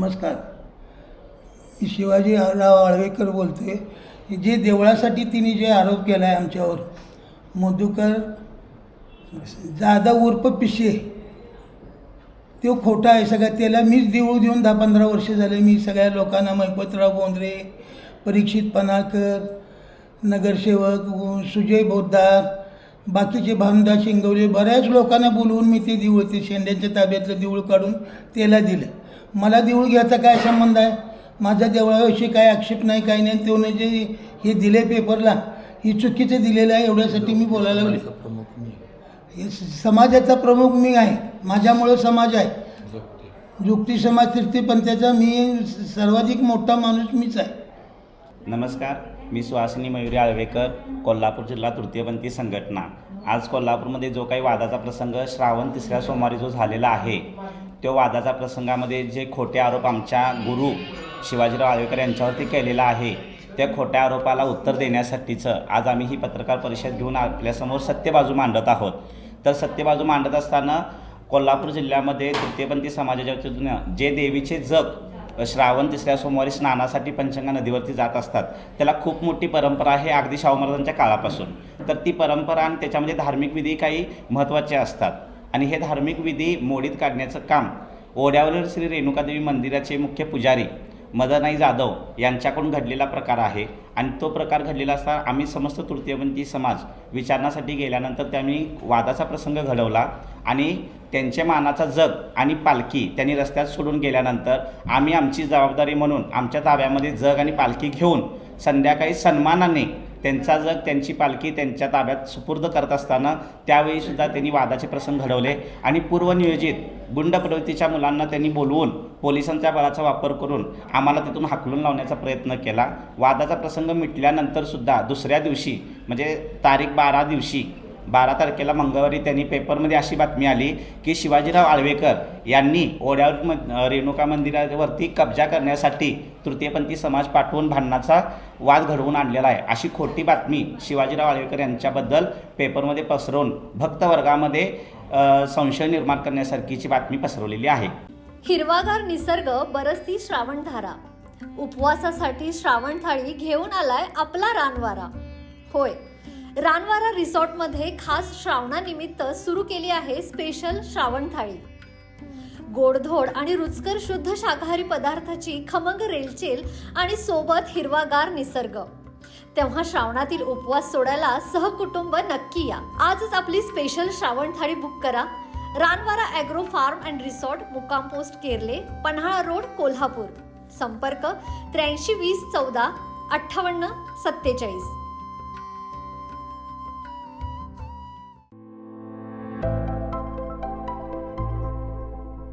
नमस्कार मी शिवाजी राव आळवेकर आहे जे देवळासाठी तिने जे आरोप केला आहे आमच्यावर मधुकर जाधव उर्फ पिशे तो खोटा आहे सगळ्या त्याला मीच देऊळ देऊन दहा पंधरा वर्ष झाले मी सगळ्या लोकांना मैपतराव बोंद्रे परीक्षित पनाकर नगरसेवक सुजय बोद्दार बाकीचे भामदा शिंगवले बऱ्याच लोकांना बोलवून मी ते देऊळ ते शेंड्यांच्या ताब्यातलं देऊळ काढून त्याला दिलं. मला देऊळ घ्यायचा काय संबंध आहे? माझा देवळाविषयी काय आक्षेप नाही काही नाही तो म्हणजे हे दिले पेपरला. ही चुकीचं दिलेलं आहे एवढ्यासाठी मी बोलायला लागले हे समाजाचा प्रमुख मी आहे. माझ्यामुळं समाज आहे. जुक्ती समाज तृप्ती पंथाचा मी सर्वाधिक मोठा माणूस मीच आहे. नमस्कार मी सुहासिनी मयुरी आळवेकर कोल्हापूर जिल्हा तृतीयपंथी संघटना. आज कोल्हापूरमध्ये जो काही वादाचा प्रसंग श्रावण तिसऱ्या सोमवारी जो झालेला आहे तो वादाचा प्रसंगामध्ये जे खोटे आरोप आमच्या गुरु शिवाजीराव आळवेकर यांच्यावरती केलेला आहे त्या खोट्या आरोपाला उत्तर देण्यासाठीचं आज आम्ही ही पत्रकार परिषद घेऊन आपल्यासमोर सत्यबाजू मांडत आहोत. तर सत्यबाजू मांडत असताना कोल्हापूर जिल्ह्यामध्ये तृतीयपंथी समाजाच्या वतीनं जे देवीचे जग श्रावण तिसऱ्या सोमवारी स्नानासाठी पंचंगा नदीवरती जात असतात त्याला खूप मोठी परंपरा आहे अगदी शाहू महाराजांच्या काळापासून. तर ती परंपरा आणि त्याच्यामध्ये धार्मिक विधी काही महत्त्वाचे असतात. आणि हे धार्मिक विधी मोडीत काढण्याचं काम. ओढ्यावरील श्री रेणुकादेवी मंदिराचे मुख्य पुजारी मदनाई जाधव यांच्याकडून घडलेला प्रकार आहे आणि तो प्रकार घडलेला असता आम्ही समस्त तृतीयपंथी समाज विचारण्यासाठी गेल्यानंतर त्यांनी वादाचा प्रसंग घडवला आणि त्यांच्या मानाचा जग आणि पालखी त्यांनी रस्त्यात सोडून गेल्यानंतर आम्ही आमची जबाबदारी म्हणून आमच्या ताब्यामध्ये जग आणि पालखी घेऊन संध्याकाळी सन्मानाने त्यांचा जग त्यांची पालखी त्यांच्या ताब्यात सुपूर्द करत असताना त्यावेळीसुद्धा त्यांनी वादाचे प्रसंग घडवले. आणि पूर्वनियोजित गुंड प्रवृत्तीच्या मुलांना त्यांनी बोलवून पोलिसांच्या बळाचा वापर करून आम्हाला तिथून हाकलून लावण्याचा प्रयत्न केला. वादाचा प्रसंग मिटल्यानंतरसुद्धा दुसऱ्या दिवशी म्हणजे तारीख बारा दिवशी बारा तारखेला मंगळवारी त्यांनी पेपरमध्ये अशी बातमी आली की शिवाजीराव आळवेकर यांनी ओढ्यावर म रेणुका मंदिरावरती कब्जा करण्यासाठी तृतीयपंथी समाज पाठवून भांडणाचा वाद घडवून आणलेला आहे. अशी खोटी बातमी शिवाजीराव आळवेकर यांच्याबद्दल पेपरमध्ये पसरवून भक्तवर्गामध्ये संशय निर्माण करण्यासारखीची बातमी पसरवलेली आहे. हिरवागार निसर्ग बरसती श्रावणधारा. उपवासासाठी श्रावण थाळी घेऊन आलाय आपला रानवारा. होय रानवारा रिसॉर्टमध्ये खास श्रावणानिमित्त सुरू केली आहे स्पेशल श्रावण थाळी. गोडधोड आणि रुचकर शुद्ध शाकाहारी पदार्थाची खमंग रेलचेल आणि सोबत हिरवागार निसर्ग. तेव्हा श्रावणातील उपवास सोडायला सहकुटुंब नक्की या. आजच आपली स्पेशल श्रावण थाळी बुक करा. Ranvara agro farm and resort मुक्काम पोस्ट केरले पन्हाळा रोड कोल्हापूर. संपर्क त्र्याऐंशी वीस चौदा अठ्ठावन्न सत्तेचाळीस.